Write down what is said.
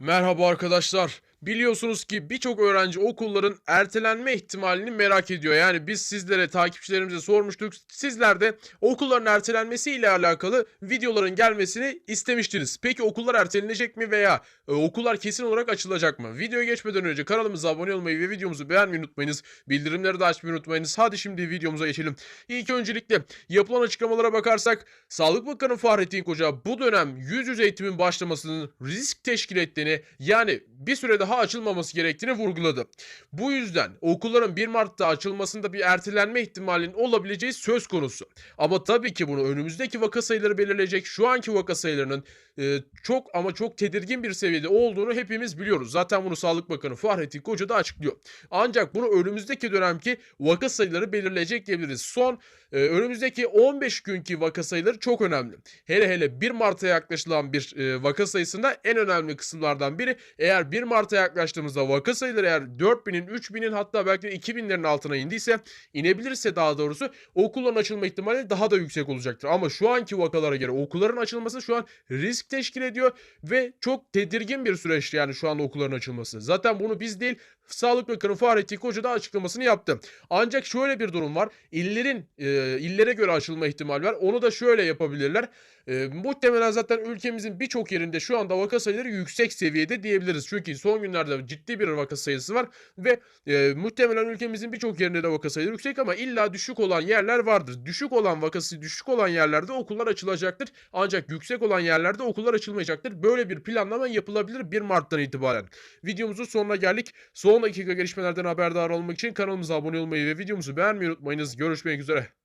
Merhaba arkadaşlar. Biliyorsunuz ki birçok öğrenci okulların ertelenme ihtimalini merak ediyor. Yani biz sizlere, takipçilerimize sormuştuk. Sizler de okulların ertelenmesi ile alakalı videoların gelmesini istemiştiniz. Peki okullar ertelenecek mi veya e, okullar kesin olarak açılacak mı? Videoya geçmeden önce kanalımıza abone olmayı ve videomuzu beğenmeyi unutmayınız. Bildirimleri de açmayı unutmayınız. Hadi şimdi videomuza geçelim. İlk öncelikle yapılan açıklamalara bakarsak Sağlık Bakanı Fahrettin Koca bu dönem yüz yüze eğitimin başlamasının risk teşkil ettiğini yani bir süre daha açılmaması gerektiğini vurguladı. Bu yüzden okulların 1 Mart'ta açılmasında bir ertelenme ihtimalinin olabileceği söz konusu. Ama tabii ki bunu önümüzdeki vaka sayıları belirleyecek şu anki vaka sayılarının e, çok ama çok tedirgin bir seviyede olduğunu hepimiz biliyoruz. Zaten bunu Sağlık Bakanı Fahrettin Koca da açıklıyor. Ancak bunu önümüzdeki dönemki vaka sayıları belirleyecek diyebiliriz. Son e, önümüzdeki 15 günkü vaka sayıları çok önemli. Hele hele 1 Mart'a yaklaşılan bir e, vaka sayısında en önemli kısımlardan biri eğer 1 Mart'a yaklaştığımızda vaka sayıları eğer 4000'in 3000'in hatta belki de 2000'lerin altına indiyse inebilirse daha doğrusu okulların açılma ihtimali daha da yüksek olacaktır. Ama şu anki vakalara göre okulların açılması şu an risk teşkil ediyor ve çok tedirgin bir süreç yani şu anda okulların açılması. Zaten bunu biz değil Sağlık Bakanı Fahrettin Koca da açıklamasını yaptı. Ancak şöyle bir durum var. İllerin e, illere göre açılma ihtimali var. Onu da şöyle yapabilirler. E, muhtemelen zaten ülkemizin birçok yerinde şu anda vaka sayıları yüksek seviyede diyebiliriz. Çünkü son günlerde ciddi bir vaka sayısı var ve e, muhtemelen ülkemizin birçok yerinde de vaka sayıları yüksek ama illa düşük olan yerler vardır. Düşük olan vakası düşük olan yerlerde okullar açılacaktır. Ancak yüksek olan yerlerde okullar açılmayacaktır. Böyle bir planlama yapılabilir 1 Mart'tan itibaren. Videomuzun sonuna geldik. Son dakika gelişmelerden haberdar olmak için kanalımıza abone olmayı ve videomuzu beğenmeyi unutmayınız. Görüşmek üzere.